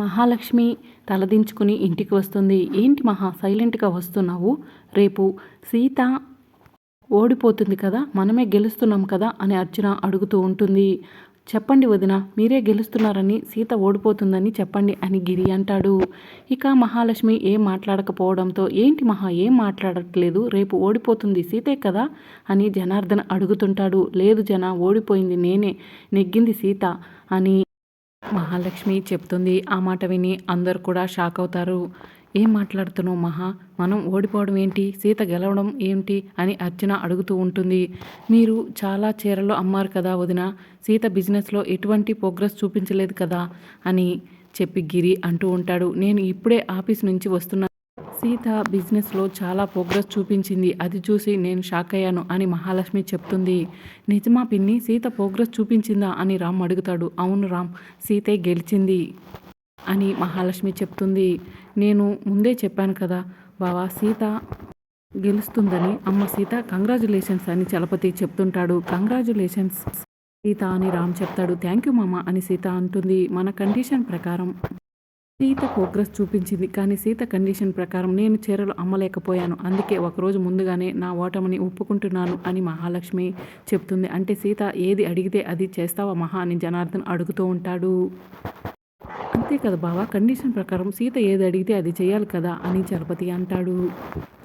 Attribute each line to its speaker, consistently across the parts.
Speaker 1: మహాలక్ష్మి తలదించుకుని ఇంటికి వస్తుంది. ఏంటి మహా సైలెంట్గా వస్తున్నావు? రేపు సీత ఓడిపోతుంది కదా మనమే గెలుస్తున్నాం కదా అని అర్చన అడుగుతూ ఉంటుంది. చెప్పండి వదిన మీరే గెలుస్తున్నారని సీత ఓడిపోతుందని చెప్పండి అని గిరి అంటాడు. ఇక మహాలక్ష్మి ఏం మాట్లాడకపోవడంతో ఏంటి మహా ఏం మాట్లాడట్లేదు? రేపు ఓడిపోతుంది సీతే కదా అని జనార్దన్ అడుగుతుంటాడు. లేదు జన ఓడిపోయింది నేనే నెగ్గింది సీత అని మహాలక్ష్మి చెప్తుంది ఆ మాట విని అందరు కూడా షాక్ అవుతారు. ఏం మాట్లాడుతున్నావు మహా? మనం ఓడిపోవడం ఏంటి? సీత గెలవడం ఏంటి? అని అర్చన అడుగుతూ ఉంటుంది. మీరు చాలా చీరలు అమ్మారు కదా వదిన. సీత బిజినెస్లో ఎటువంటి ప్రోగ్రెస్ చూపించలేదు కదా? అని చెప్పి గిరి అంటూ ఉంటాడు. నేను ఇప్పుడే ఆఫీస్ నుంచి వస్తున్నా సీత బిజినెస్లో చాలా ప్రోగ్రెస్ చూపించింది. అది చూసి నేను షాక్ అయ్యాను అని మహాలక్ష్మి చెప్తుంది. నిజమా పిన్ని సీత ప్రోగ్రెస్ చూపించిందా అని రామ్ అడుగుతాడు. అవును రామ్ సీతే గెలిచింది అని మహాలక్ష్మి చెప్తుంది. నేను ముందే చెప్పాను కదా బావా సీత గెలుస్తుందని అమ్మ సీత కంగ్రాచులేషన్స్ అని చలపతి చెప్తుంటాడు. కంగ్రాచులేషన్స్ సీత అని రామ్ చెప్తాడు. థ్యాంక్ యూ మామ అని సీత అంటుంది. మన కండిషన్ ప్రకారం సీత ప్రోగ్రెస్ చూపించింది. కానీ సీత కండిషన్ ప్రకారం నేను చీరలు అమ్మలేకపోయాను. అందుకే ఒకరోజు ముందుగానే నా ఓటమిని ఒప్పుకుంటున్నాను అని మహాలక్ష్మి చెప్తుంది. అంటే సీత ఏది అడిగితే అది చేస్తావా మహా అని జనార్దన్ అడుగుతూ ఉంటాడు. అంతే కదా బావా? కండిషన్ ప్రకారం సీత ఏది అడిగితే అది చేయాలి కదా అని చలపతి అంటాడు.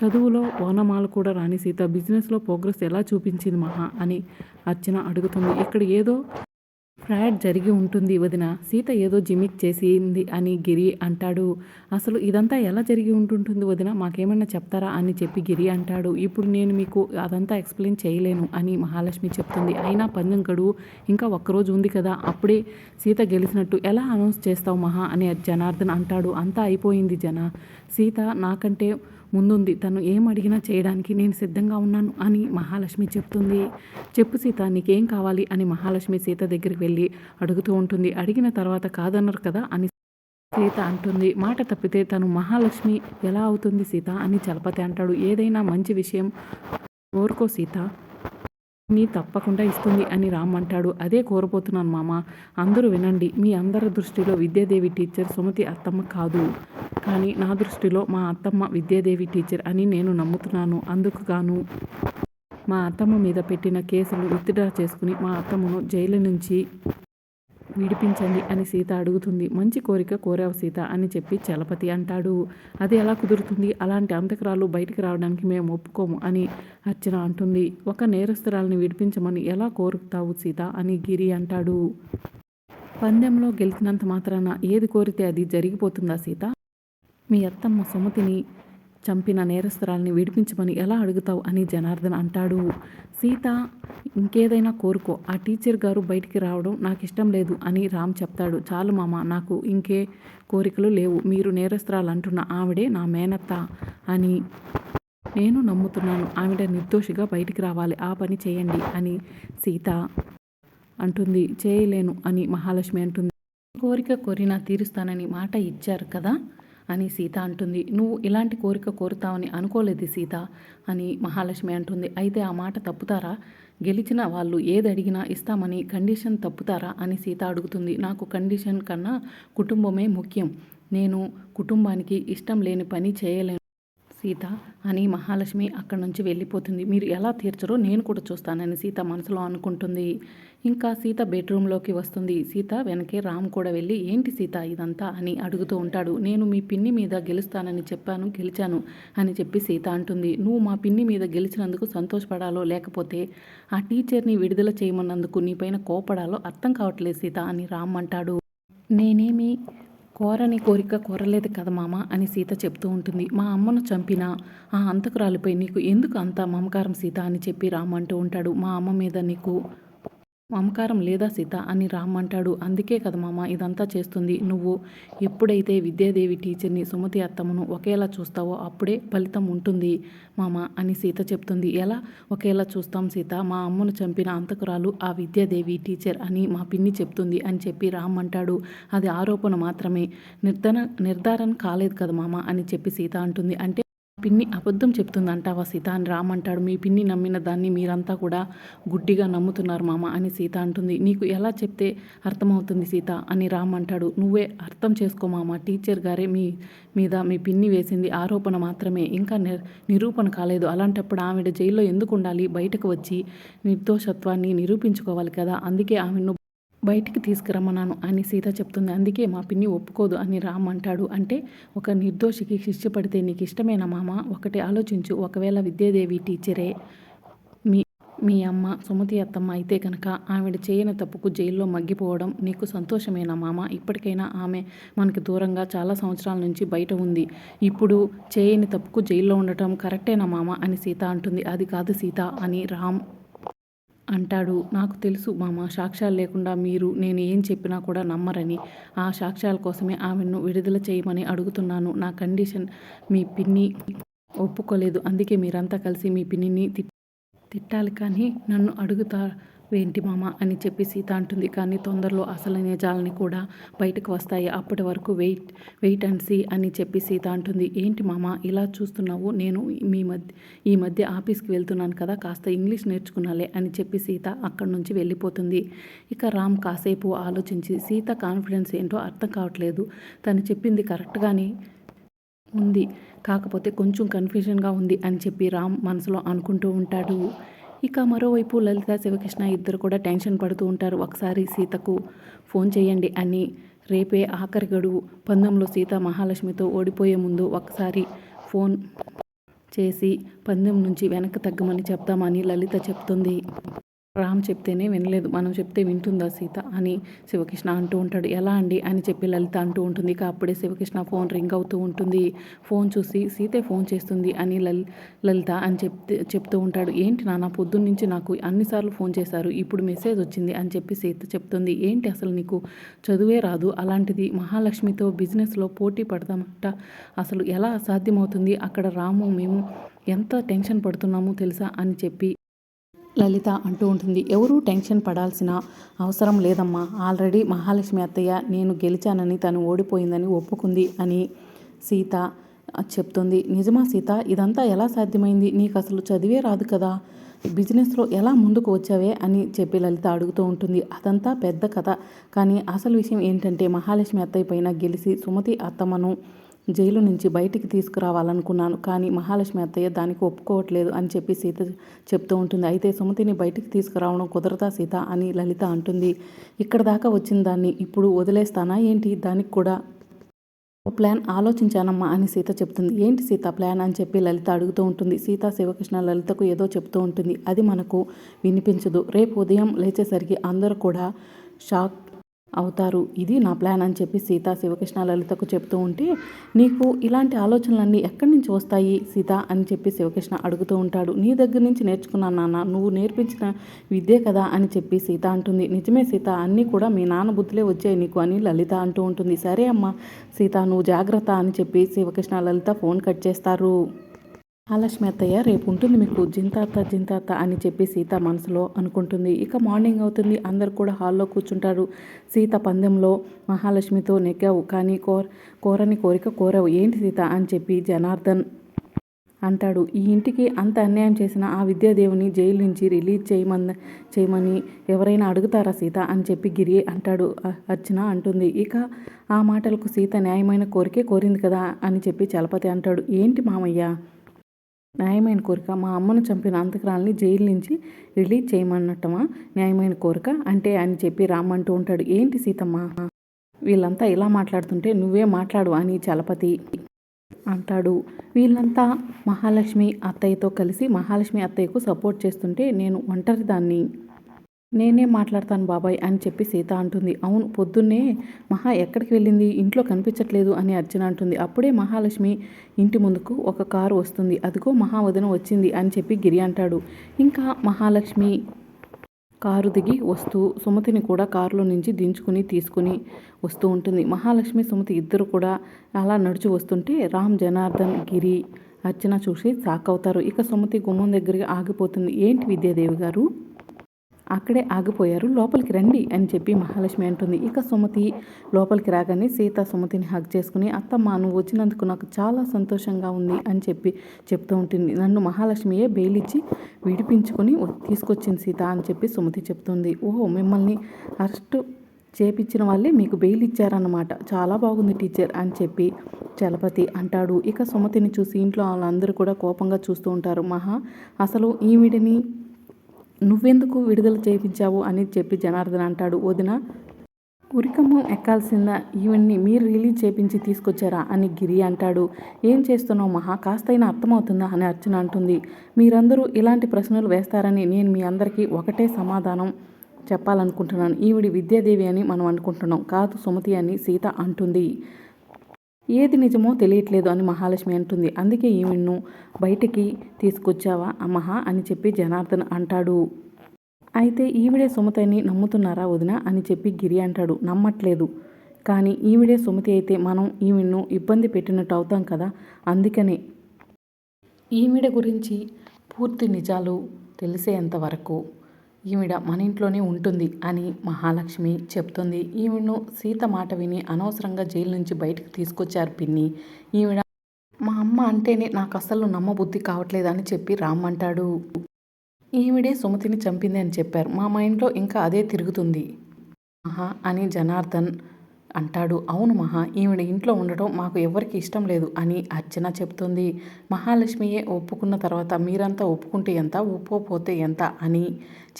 Speaker 1: చదువులో ఓనమాల కూడా రాని సీత బిజినెస్లో ప్రోగ్రెస్ ఎలా చూపించింది మహా అని అర్చన అడుగుతుంది. ఇక్కడ ఏదో ఫ్రాడ్ జరిగి ఉంటుంది వదిన. సీత ఏదో జిమిక్ చేసింది అని గిరి అంటాడు. అసలు ఇదంతా ఎలా జరిగి ఉంటుంటుంది వదిన? మాకేమన్నా చెప్తారా అని చెప్పి గిరి అంటాడు. ఇప్పుడు నేను మీకు అదంతా ఎక్స్ప్లెయిన్ చేయలేను అని మహాలక్ష్మి చెప్తుంది. అయినా పందెం గడువు ఇంకా ఒక్కరోజు ఉంది కదా. అప్పుడే సీత గెలిచినట్టు ఎలా అనౌన్స్ చేస్తావు మహా అని జనార్దన్ అంటాడు. అంతా అయిపోయింది జన. సీత నాకంటే ముందుంది. తను ఏం అడిగినా చేయడానికి నేను సిద్ధంగా ఉన్నాను అని మహాలక్ష్మి చెప్తుంది. చెప్పు సీత నీకేం కావాలి అని మహాలక్ష్మి సీత దగ్గరికి వెళ్ళి అడుగుతూ ఉంటుంది. అడిగిన తర్వాత కాదన్నారు కదా అని సీత అంటుంది. మాట తప్పితే తను మహాలక్ష్మి ఎలా అవుతుంది సీత అని చలపతి అంటాడు. ఏదైనా మంచి విషయం ఓర్కో సీత. నీ తప్పకుండా ఇస్తుంది అని రామ్ అంటాడు. అదే కోరబోతున్నాను మామ. అందరూ వినండి మీ అందరి దృష్టిలో విద్యాదేవి టీచర్ సుమతి అత్తమ్మ కాదు. కానీ నా దృష్టిలో మా అత్తమ్మ విద్యాదేవి టీచర్ అని నేను నమ్ముతున్నాను. అందుకు గాను మా అత్తమ్మ మీద పెట్టిన కేసులు విత్డ్రా చేసుకుని మా అత్తమ్మను జైలు నుంచి విడిపించండి అని సీత అడుగుతుంది. మంచి కోరిక కోరావు సీత అని చెప్పి చలపతి అంటాడు. అది ఎలా కుదురుతుంది? అలాంటి అంతకురాలు బయటికి రావడానికి మేము ఒప్పుకోము అని అర్చన అంటుంది. ఒక నేరస్తురాలని విడిపించమని ఎలా కోరుతావు సీత అని గిరి అంటాడు. పందెంలో గెలిచినంత మాత్రాన ఏది కోరితే అది జరిగిపోతుందా సీత? మీ అత్తమ్మ సుమతిని చంపిన నేరస్తురాల్ని విడిపించమని ఎలా అడుగుతావు అని జనార్దన్ అంటాడు. సీత ఇంకేదైనా కోరుకో ఆ టీచర్ గారు బయటికి రావడం నాకు ఇష్టం లేదు అని రామ్ చెప్తాడు. చాలు మామ నాకు ఇంకే కోరికలు లేవు. మీరు నేరస్తురాలు అంటున్న ఆవిడే నా మేనత్త అని నేను నమ్ముతున్నాను. ఆవిడ నిర్దోషిగా బయటికి రావాలి. ఆ పని చేయండి అని సీత అంటుంది. చేయలేను అని మహాలక్ష్మి అంటుంది. కోరిక కోరినా తీరుస్తానని మాట ఇచ్చారు కదా? అని సీత అంటుంది. నువ్వు ఇలాంటి కోరిక కోరుతావని అనుకోలేదు సీత అని మహాలక్ష్మి అంటుంది. అయితే ఆ మాట తప్పుతారా? గెలిచిన వాళ్ళు ఏది అడిగినా ఇస్తామని కండిషన్ తప్పుతారా? అని సీత అడుగుతుంది. నాకు కండిషన్ కన్నా కుటుంబమే ముఖ్యం. నేను కుటుంబానికి ఇష్టం లేని పని చేయలేను. సీత అని మహాలక్ష్మి అక్కడి నుంచి వెళ్ళిపోతుంది. మీరు ఎలా తీర్చరో నేను కూడా చూస్తానని సీత మనసులో అనుకుంటుంది. ఇంకా సీత బెడ్రూమ్లోకి వస్తుంది. సీత వెనకే రామ్ కూడా వెళ్ళి ఏంటి సీత ఇదంతా? అని అడుగుతూ ఉంటాడు. నేను మీ పిన్ని మీద గెలుస్తానని చెప్పాను గెలిచాను అని చెప్పి సీత అంటుంది. నువ్వు మా పిన్ని మీద గెలిచినందుకు సంతోషపడాలో లేకపోతే ఆ టీచర్ని విడుదల చేయమన్నందుకు నీపైన కోపడాలో అర్థం కావట్లేదు సీత అని రామ్ అంటాడు. నేనేమి కోరని కోరిక కోరలేదు కదా మామ అని సీత చెప్తూ ఉంటుంది. మా అమ్మను చంపిన ఆ అంతకురాలిపై నీకు ఎందుకు అంత మమకారం సీత అని చెప్పి రామ్ అంటూ ఉంటాడు. మా అమ్మ మీద నీకు మమకారం లేదా సీత అని రామ్ అంటాడు. అందుకే కదా మామ ఇదంతా చేస్తుంది. నువ్వు ఎప్పుడైతే విద్యాదేవి టీచర్ని సుమతి అత్తమ్మను ఒకేలా చూస్తావో అప్పుడే ఫలితం ఉంటుంది మామ అని సీత చెప్తుంది. ఎలా? ఒకేలా చూస్తాం సీత. మా అమ్మను చంపిన అంతకురాలు ఆ విద్యాదేవి టీచర్ అని మా పిన్ని చెప్తుంది అని చెప్పి రామ్ అంటాడు. అది ఆరోపణ మాత్రమే. నిర్ధారణ నిర్ధారణ కాలేదు కదా మామ అని చెప్పి సీత అంటుంది. అంటే పిన్ని అబద్ధం చెప్తుందంటావా సీత? అని రామంటాడు మీ పిన్ని నమ్మిన దాన్ని మీరంతా కూడా గుడ్డిగా నమ్ముతున్నారు మామ అని సీత అంటుంది. నీకు ఎలా చెప్తే అర్థమవుతుంది సీత? అని రామ్ అంటాడు. నువ్వే అర్థం చేసుకో మామ. టీచర్ గారే మీ మీద మీ పిన్ని వేసింది ఆరోపణ మాత్రమే. ఇంకా నిరూపణ కాలేదు. అలాంటప్పుడు ఆవిడ జైల్లో ఎందుకు ఉండాలి? బయటకు వచ్చి నిర్దోషత్వాన్ని నిరూపించుకోవాలి కదా. అందుకే ఆమెను బయటికి తీసుకురమ్మన్నాను అని సీత చెప్తుంది. అందుకే మా పిన్ని ఒప్పుకోదు అని రామ్ అంటాడు. అంటే ఒక నిర్దోషికి శిక్ష పడితే నీకు ఇష్టమేనా మామ? ఒకటి ఆలోచించు. ఒకవేళ విద్యాదేవి టీచరే మీ మీ అమ్మ సుమతి అత్తమ్మ అయితే కనుక ఆవిడ చేయని తప్పుకు జైల్లో మగ్గిపోవడం నీకు సంతోషమేనా మామ? ఇప్పటికైనా ఆమె మనకి దూరంగా చాలా సంవత్సరాల నుంచి బయట ఉంది. ఇప్పుడు చేయని తప్పుకు జైల్లో ఉండటం కరెక్టేనా మామ? అని సీత అంటుంది. అది కాదు సీత అని రామ్ అంటాడు. నాకు తెలుసు మామ సాక్ష్యాలు లేకుండా మీరు నేను ఏం చెప్పినా కూడా నమ్మరని. ఆ సాక్ష్యాల కోసమే ఆమెను విడుదల చేయమని అడుగుతున్నాను. నా కండిషన్ మీ పిన్ని ఒప్పుకోలేదు. అందుకే మీరంతా కలిసి మీ పిన్నిని తి- తిట్టాలి. కానీ నన్ను అడుగుతా ఏంటి మామ అని చెప్పి సీత అంటుంది. కానీ తొందరలో అసలు నిజాలని కూడా బయటకు వస్తాయి. అప్పటి వరకు వెయిట్ వెయిట్ అండ్ సీ అని చెప్పి సీత అంటుంది. ఏంటి మామ ఇలా చూస్తున్నావు? నేను మీ మధ్య ఈ మధ్య ఆఫీస్కి వెళ్తున్నాను కదా కాస్త ఇంగ్లీష్ నేర్చుకున్నాలే అని చెప్పి సీత అక్కడి నుంచి వెళ్ళిపోతుంది. ఇక రామ్ కాసేపు ఆలోచించి సీత కాన్ఫిడెన్స్ ఏంటో అర్థం కావట్లేదు. తను చెప్పింది కరెక్ట్గానే ఉంది. కాకపోతే కొంచెం కన్ఫ్యూజన్గా ఉంది అని చెప్పి రామ్ మనసులో అనుకుంటూ ఉంటాడు. ఇక మరోవైపు లలిత శివకృష్ణ ఇద్దరు కూడా టెన్షన్ పడుతూ ఉంటారు. ఒకసారి సీతకు ఫోన్ చేయండి అని రేపే ఆఖరి గడువు. పందెంలో సీత మహాలక్ష్మితో ఓడిపోయే ముందు ఒకసారి ఫోన్ చేసి పందెం నుంచి వెనక్కి తగ్గమని చెప్తామని లలిత చెప్తుంది. రామ్ చెప్తేనే వినలేదు. మనం చెప్తే వింటుందా సీత? అని శివకృష్ణ అంటూ ఉంటాడు. ఎలా అండి? అని చెప్పి లలిత అంటూ ఉంటుంది. అప్పుడే శివకృష్ణ ఫోన్ రింగ్ అవుతూ ఉంటుంది. ఫోన్ చూసి సీతే ఫోన్ చేస్తుంది అని లలి లలిత అని చెప్తే చెప్తూ ఉంటాడు. ఏంటి నాన్న పొద్దున్న నుంచి నాకు అన్నిసార్లు ఫోన్ చేశారు. ఇప్పుడు మెసేజ్ వచ్చింది అని చెప్పి సీత చెప్తుంది. ఏంటి అసలు నీకు చదువే రాదు? అలాంటిది మహాలక్ష్మితో బిజినెస్లో పోటీ పడదామట. అసలు ఎలా సాధ్యమవుతుంది అక్కడ రాము మేము ఎంత టెన్షన్ పడుతున్నామో తెలుసా? అని చెప్పి లలిత అంటూ ఉంటుంది. ఎవరూ టెన్షన్ పడాల్సిన అవసరం లేదమ్మా. ఆల్రెడీ మహాలక్ష్మి అత్తయ్య నేను గెలిచానని తను ఓడిపోయిందని ఒప్పుకుంది అని సీత చెప్తుంది. నిజమా సీత? ఇదంతా ఎలా సాధ్యమైంది? నీకు అసలు చదివే రాదు కదా. బిజినెస్లో ఎలా ముందుకు వచ్చావే అని చెప్పి లలిత అడుగుతూ ఉంటుంది. అదంతా పెద్ద కథ. కానీ అసలు విషయం ఏంటంటే మహాలక్ష్మి అత్తయ్య పైన గెలిచి సుమతి అత్తమ్మను జైలు నుంచి బయటికి తీసుకురావాలనుకున్నాను కానీ మహాలక్ష్మి అత్తయ్య దానికి ఒప్పుకోవట్లేదు అని చెప్పి సీత చెప్తూ ఉంటుంది. అయితే సుమతిని బయటికి తీసుకురావడం కుదరదా సీత అని లలిత అంటుంది. ఇక్కడ దాకా వచ్చిన దాన్ని ఇప్పుడు వదిలేస్తానా ఏంటి? దానికి కూడా ఓ ప్లాన్ ఆలోచించానమ్మా అని సీత చెప్తుంది. ఏంటి సీత ప్లాన్ అని చెప్పి లలిత అడుగుతూ ఉంటుంది. సీత శివకృష్ణ లలితకు ఏదో చెప్తూ ఉంటుంది. అది మనకు వినిపించదు. రేపు ఉదయం లేచేసరికి అందరూ కూడా షాక్ అవుతారు. ఇది నా ప్లాన్ అని చెప్పి సీత శివకృష్ణ లలితకు చెప్తూ ఉంటే నీకు ఇలాంటి ఆలోచనలన్నీ ఎక్కడి నుంచి వస్తాయి సీత అని చెప్పి శివకృష్ణ అడుగుతూ ఉంటాడు. నీ దగ్గర నుంచి నేర్చుకున్నాను నాన్న నువ్వు నేర్పించిన విద్యే కదా అని చెప్పి సీత అంటుంది. నిజమే సీత అన్నీ కూడా మీ నాన్న బుద్ధులే వచ్చాయి నీకు అని లలిత అంటూ ఉంటుంది. సరే అమ్మా సీత నువ్వు జాగ్రత్త అని చెప్పి శివకృష్ణ లలిత ఫోన్ కట్ చేస్తారు. మహాలక్ష్మి అత్తయ్య రేపు ఉంటుంది మీకు జింతాత జింతాత అని చెప్పి సీత మనసులో అనుకుంటుంది. ఇక మార్నింగ్ అవుతుంది. అందరు కూడా హాల్లో కూర్చుంటారు. సీత పందెంలో మహాలక్ష్మితో నెగ్గావు కానీ కోర కోరని కోరిక కోరావు. ఏంటి సీత? అని చెప్పి జనార్దన్ అంటాడు. ఈ ఇంటికి అంత అన్యాయం చేసిన ఆ విద్యాదేవిని జైలు నుంచి రిలీజ్ చేయమని చేయమని ఎవరైనా అడుగుతారా సీత? అని చెప్పి గిరి అంటాడు అర్చన అంటుంది. ఇక ఆ మాటలకు సీత న్యాయమైన కోరికే కోరింది కదా అని చెప్పి చలపతి అంటాడు. ఏంటి మామయ్య? న్యాయమైన కోరిక మా అమ్మను చంపిన అంతకురాల్ని జైలు నుంచి రిలీజ్ చేయమన్నట్టమా? న్యాయమైన కోరిక? అంటే అని చెప్పి రామ్మంటూ ఉంటాడు. ఏంటి సీతమ్మ? వీళ్ళంతా ఇలా మాట్లాడుతుంటే నువ్వే మాట్లాడు అని చలపతి అంటాడు. వీళ్ళంతా మహాలక్ష్మి అత్తయ్యతో కలిసి మహాలక్ష్మి అత్తయ్యకు సపోర్ట్ చేస్తుంటే నేను ఒంటరి దాన్ని నేనే మాట్లాడతాను బాబాయ్ అని చెప్పి సీత అంటుంది. అవును పొద్దున్నే మహా ఎక్కడికి వెళ్ళింది? ఇంట్లో కనిపించట్లేదు అని అర్చన అంటుంది. అప్పుడే మహాలక్ష్మి ఇంటి ముందుకు ఒక కారు వస్తుంది. అదిగో మహావదన వచ్చింది అని చెప్పి గిరి అంటాడు. ఇంకా మహాలక్ష్మి కారు దిగి వస్తూ సుమతిని కూడా కారులో నుంచి దించుకుని తీసుకుని వస్తూ ఉంటుంది. మహాలక్ష్మి సుమతి ఇద్దరు కూడా అలా నడిచి వస్తుంటే రామ్ జనార్దన్ గిరి అర్చన చూసి షాక్ అవుతారు. ఇక సుమతి గుమ్మం దగ్గరికి ఆగిపోతుంది. ఏంటి విద్యాదేవి గారు? అక్కడే ఆగిపోయారు. లోపలికి రండి అని చెప్పి మహాలక్ష్మి అంటుంది. ఇక సుమతి లోపలికి రాగానే సీత సుమతిని హగ్ చేసుకుని అత్తమ్మ నువ్వు వచ్చినందుకు నాకు చాలా సంతోషంగా ఉంది అని చెప్పి చెప్తూ ఉంటుంది. నన్ను మహాలక్ష్మియే బెయిలిచ్చి విడిపించుకొని తీసుకొచ్చింది సీత అని చెప్పి సుమతి చెప్తుంది. ఓహో మిమ్మల్ని అరెస్ట్ చేపించిన వాళ్ళే మీకు బెయిల్ ఇచ్చారన్నమాట చాలా బాగుంది టీచర్ అని చెప్పి చలపతి అంటాడు. ఇక సుమతిని చూసి ఇంట్లో వాళ్ళందరూ కూడా కోపంగా చూస్తూ ఉంటారు. మహా అసలు ఈవిడిని నువ్వెందుకు విడుదల చేయించావు అని చెప్పి జనార్దన్ అంటాడు. వదిన ఉరికమ్మం ఎక్కాల్సిన ఈవెన్ని మీరు రిలీజ్ చేపించి తీసుకొచ్చారా అని గిరి అంటాడు. ఏం చేస్తున్నావు మహా? కాస్తైనా అర్థమవుతుందా అని అర్చన అంటుంది. మీరందరూ ఇలాంటి ప్రశ్నలు వేస్తారని నేను మీ అందరికీ ఒకటే సమాధానం చెప్పాలనుకుంటున్నాను. ఈవిడి విద్యాదేవి అని మనం అనుకుంటున్నాం. కాదు సుమతి అని సీత అంటుంది. ఏది నిజమో తెలియట్లేదు అని మహాలక్ష్మి అంటుంది. అందుకే ఈమెను బయటికి తీసుకొచ్చావా అమ్మహా అని చెప్పి జనార్దన్ అంటాడు. అయితే ఈవిడే సుమతిని నమ్ముతున్నారా వదిన అని చెప్పి గిరి అంటాడు. నమ్మట్లేదు. కానీ ఈవిడే సుమతి అయితే మనం ఈమెను ఇబ్బంది పెట్టినట్టు అవుతాం కదా అందుకనే. ఈవిడ గురించి పూర్తి నిజాలు తెలిసేంత వరకు ఈవిడ మన ఇంట్లోనే ఉంటుంది అని మహాలక్ష్మి చెప్తుంది. ఈవిడను సీత మాట విని అనవసరంగా జైలు నుంచి బయటకు తీసుకొచ్చారు పిన్ని. ఈవిడ మా అమ్మ అంటేనే నాకు అసలు నమ్మబుద్ధి కావట్లేదు అని చెప్పి రామ్మంటాడు ఈవిడే సుమతిని చంపింది అని చెప్పారు. మా మైండ్లో ఇంకా అదే తిరుగుతుంది. మహా అని జనార్దన్ అంటాడు. అవును మహా ఈవిడ ఇంట్లో ఉండటం మాకు ఎవరికి ఇష్టం లేదు అని అర్చన చెప్తుంది. మహాలక్ష్మియే ఒప్పుకున్న తర్వాత మీరంతా ఒప్పుకుంటే ఎంత ఒప్పుకోపోతే ఎంత అని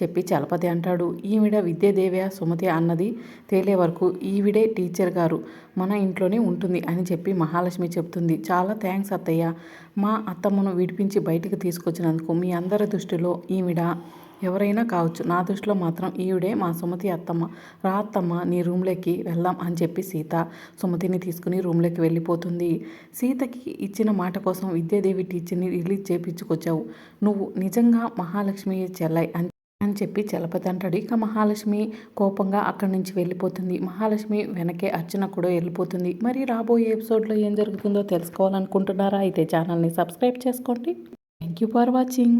Speaker 1: చెప్పి చలపతి అంటాడు. ఈవిడ విద్యాదేవ్య సుమతి అన్నది తేలే వరకు ఈవిడే టీచర్ గారు మన ఇంట్లోనే ఉంటుంది అని చెప్పి మహాలక్ష్మి చెప్తుంది. చాలా థ్యాంక్స్ అత్తయ్య. మా అత్తమ్మను విడిపించి బయటికి తీసుకొచ్చినందుకు మీ అందరి దృష్టిలో ఈవిడ ఎవరైనా కావచ్చు. నా దృష్టిలో మాత్రం ఈవిడే మా సుమతి అత్తమ్మ. రా అత్తమ్మ నీ రూమ్లోకి వెళ్దాం అని చెప్పి సీత సుమతిని తీసుకుని రూమ్లోకి వెళ్ళిపోతుంది. సీతకి ఇచ్చిన మాట కోసం విద్యాదేవి టీచర్ని రిలీజ్ చేయించుకొచ్చావు నువ్వు నిజంగా మహాలక్ష్మి చెల్లై అని అని చెప్పి చలపతి అంటాడు. ఇక మహాలక్ష్మి కోపంగా అక్కడి నుంచి వెళ్ళిపోతుంది. మహాలక్ష్మి వెనకే అర్చన కూడా వెళ్ళిపోతుంది. మరి రాబోయే ఎపిసోడ్లో ఏం జరుగుతుందో తెలుసుకోవాలనుకుంటున్నారా? అయితే ఛానల్ని సబ్స్క్రైబ్ చేసుకోండి. Thank you for watching